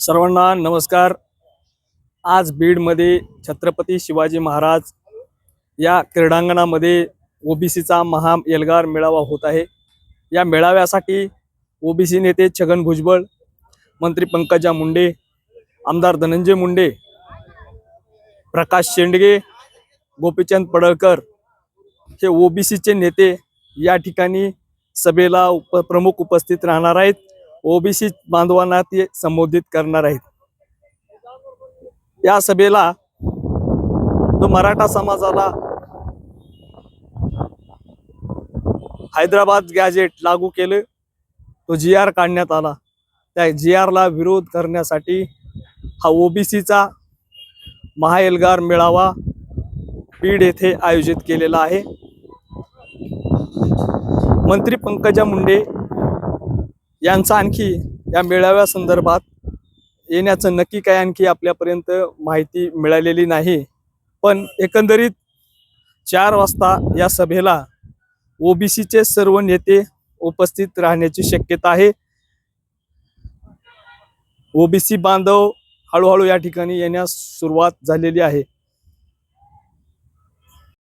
सर्वांना नमस्कार. आज बीडमध्ये छत्रपती शिवाजी महाराज या क्रीडांगणामध्ये ओबीसीचा महा एल्गार मेळावा होत आहे. या मेळाव्यासाठी ओबीसी नेते छगन भुजबळ मंत्री पंकजा मुंडे आमदार धनंजय मुंडे प्रकाश शेंडगे गोपीचंद पडळकर हे ओबीसीचे नेते या ठिकाणी सभेला उप प्रमुख उपस्थित राहणार आहेत. ओबीसी बांधवांना ते संबोधित करणार आहेत. या सभेला जो मराठा समाजाला हैदराबाद गॅजेट लागू केलं तो जी आर काढण्यात आला. त्या जी आरला विरोध करण्यासाठी हा ओबीसीचा महाएल्गार मेळावा बीड येथे आयोजित केलेला आहे. मंत्री पंकजा मुंडे यांचं आणखी या मेळाव्या संदर्भात येण्याचं नक्की काय आणखी आपल्यापर्यंत माहिती मिळालेली नाही. पण एकंदरीत चार वाजता या सभेला ओबीसीचे सर्व नेते उपस्थित राहण्याची शक्यता आहे. ओबीसी बांधव हळूहळू या ठिकाणी येण्यास सुरुवात झालेली आहे.